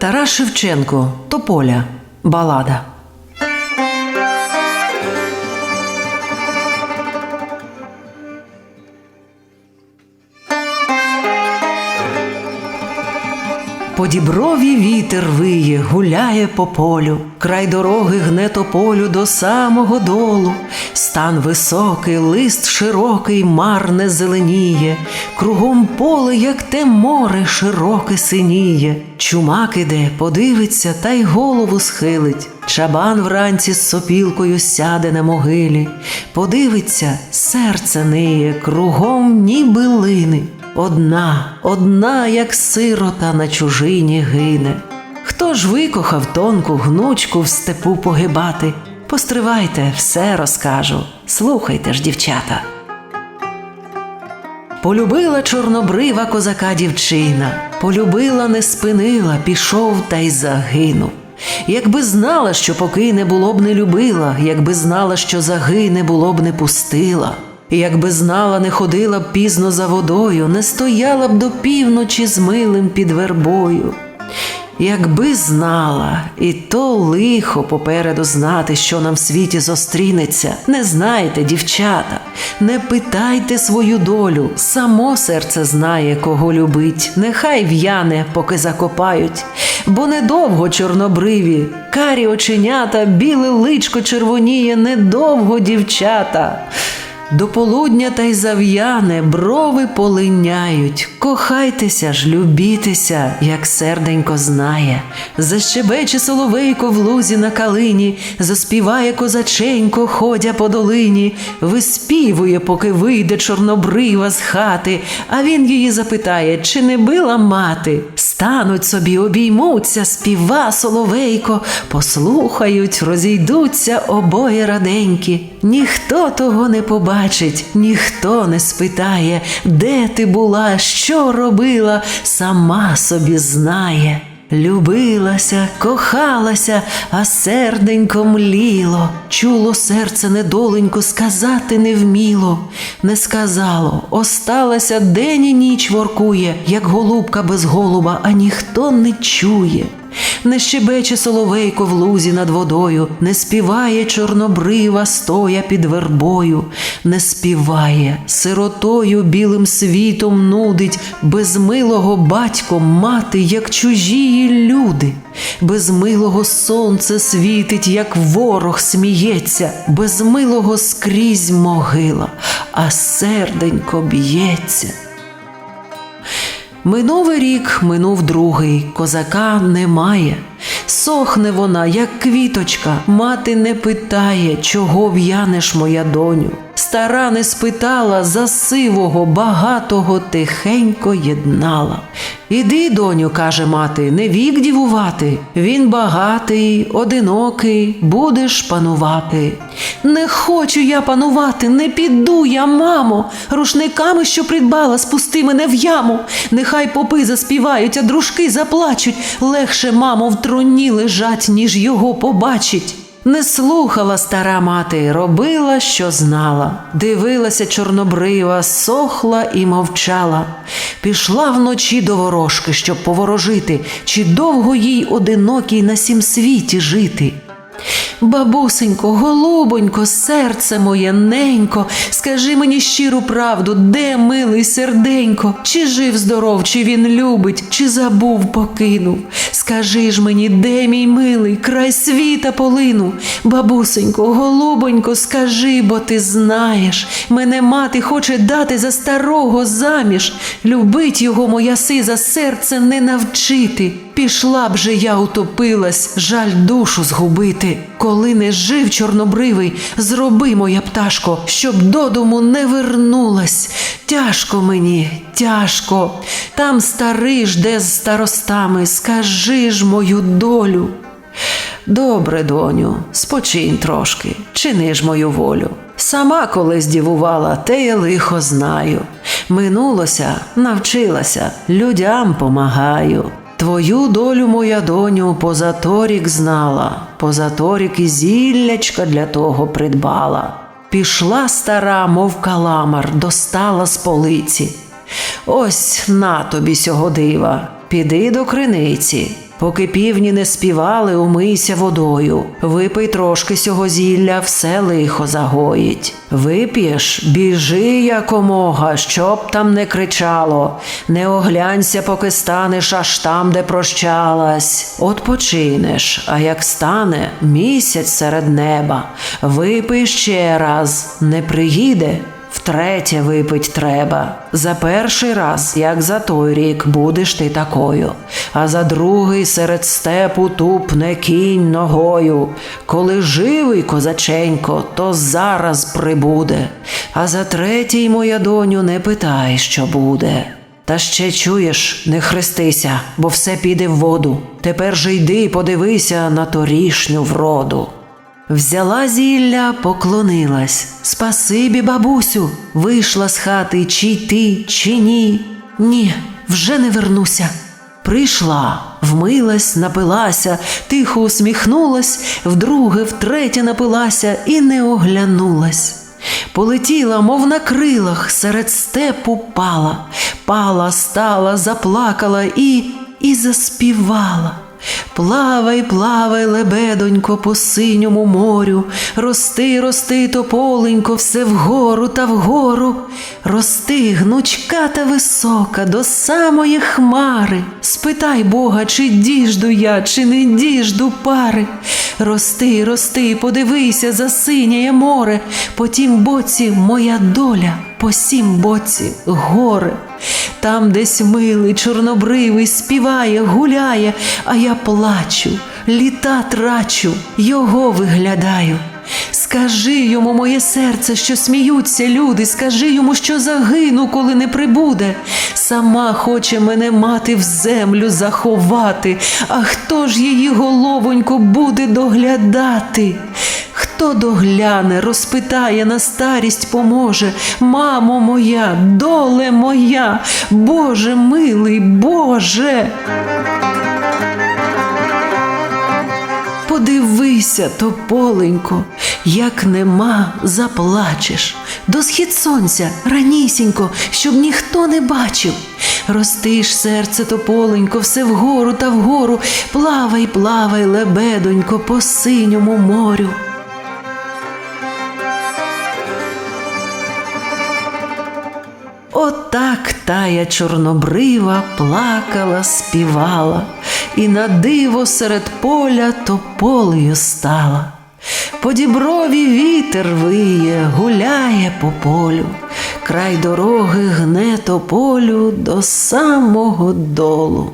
Тарас Шевченко Тополя. Балада. По діброві вітер виє, гуляє по полю, край дороги гне тополю до самого долу. Стан високий, лист широкий, марне зеленіє, кругом поле, як те море, широке синіє. Чумак іде, подивиться та й голову схилить. Чабан вранці з сопілкою сяде на могилі, подивиться, серце ниє, кругом ніби лини. Одна, одна, як сирота на чужині гине. Хто ж викохав тонку гнучку в степу погибати? Постривайте, все розкажу. Слухайте ж, дівчата. Полюбила чорнобрива козака дівчина, полюбила, не спинила, пішов та й загинув. Якби знала, що покине, було б не любила, якби знала, що загине, було б не пустила. Якби знала, не ходила б пізно за водою, не стояла б до півночі з милим під вербою. Якби знала, і то лихо попереду знати, що нам в світі зустрінеться. Не знайте, дівчата, не питайте свою долю, само серце знає, кого любить. Нехай в'яне, поки закопають, бо недовго чорнобриві, карі оченята, біле личко червоніє, недовго дівчата. До полудня та й зав'яне, брови полиняють. Кохайтеся ж, любітеся, як серденько знає. Защебече соловейко в лузі на калині, заспіває козаченько, ходя по долині, виспівує, поки вийде чорнобрива з хати, а він її запитає, чи не била мати. Стануть собі, обіймуться, співа соловейко, послухають, розійдуться обоє раденькі. Ніхто того не побачить, ніхто не спитає, де ти була, що робила, сама собі знає. Любилася, кохалася, а серденько мліло, чуло серце недоленько, сказати не вміло, не сказало, осталася день і ніч воркує, як голубка без голуба, а ніхто не чує. Не щебече соловейко в лузі над водою, не співає чорнобрива, стоя під вербою, не співає, сиротою білим світом нудить, без милого батько мати, як чужії люди, без милого сонце світить, як ворог сміється, без милого скрізь могила, а серденько б'ється. Минув рік, минув другий, козака немає. Сохне вона, як квіточка, мати не питає, чого в'янеш, моя доню. Стара не спитала, за сивого, багатого тихенько єднала. Іди, доню, каже мати, не вік дівувати. Він багатий, одинокий, будеш панувати. Не хочу я панувати, не піду я, мамо. Рушниками, що придбала, спусти мене в яму. Нехай попи заспівають, а дружки заплачуть. Легше, мамо, в труні лежать, ніж його побачить. Не слухала стара мати, робила, що знала. Дивилася чорнобрива, сохла і мовчала. Пішла вночі до ворожки, щоб поворожити, чи довго їй одинокій на сім світі жити. Бабусенько, голубонько, серце моє ненько, скажи мені щиру правду, де милий серденько, чи жив здоров, чи він любить, чи забув, покинув. Скажи ж мені, де мій милий, край світа полинув. Бабусенько, голубонько, скажи, бо ти знаєш, мене мати хоче дати за старого заміж. Любить його моя сиза серце не навчити. Пішла б же я утопилась, жаль душу згубити. Коли не жив чорнобривий, зроби, моя пташко, щоб додому не вернулась. Тяжко мені, тяжко. Там старий жде з старостами, скажи ж мою долю. Добре, доню, спочинь трошки, чини ж мою волю. Сама колись дівувала, те я лихо знаю. Минулося, навчилася, людям помагаю. Твою долю, моя доню, позаторік знала, позаторік і зіллячка для того придбала. Пішла стара, мов каламар, достала з полиці. Ось на тобі сього дива, піди до криниці, Поки півні не співали, умийся водою. Випий трошки сього зілля, все лихо загоїть. Вип'єш, біжи якомога, щоб там не кричало. Не оглянься, поки станеш аж там, де прощалась. От починеш, а як стане місяць серед неба. Випий ще раз, не приїде. Втретє випить треба. За перший раз, як за той рік, будеш ти такою, а за другий серед степу тупне кінь ногою. Коли живий козаченько, то зараз прибуде. А за третій, моя доню, не питай, що буде. Та ще чуєш, не хрестися, бо все піде в воду. Тепер же йди подивися на торішню вроду. Взяла зілля, поклонилась. Спасибі, бабусю, вийшла з хати, чи йти, чи ні. Ні, вже не вернуся. Прийшла, вмилась, напилася, тихо усміхнулась, вдруге, втретє напилася і не оглянулась. Полетіла, мов на крилах, серед степу пала, пала, стала, заплакала і, і заспівала. Плавай, плавай, лебедонько, по синьому морю, рости, рости, тополенько, все вгору та вгору, рости, гнучка та висока, до самої хмари. Спитай Бога, чи діжду я, чи не діжду пари. Рости, рости, подивися, засиняє море, по тім боці моя доля, по сім боці горе. Там десь милий, чорнобривий співає, гуляє, а я плачу, літа трачу, його виглядаю. Скажи йому, моє серце, що сміються люди, скажи йому, що загину, коли не прибуде. Сама хоче мене мати в землю заховати, а хто ж її головонько буде доглядати? Хто догляне, розпитає, на старість поможе. Мамо моя, доле моя, Боже милий, Боже. Подивися, тополенько, як нема, заплачеш. До схід сонця ранісінько, щоб ніхто не бачив. Ростиш серце тополенько, все вгору та вгору, плавай, плавай, лебедонько, по синьому морю. Отак тая чорнобрива плакала, співала, і на диво серед поля тополею стала. По діброві вітер виє, гуляє по полю, край дороги гне тополю до самого долу.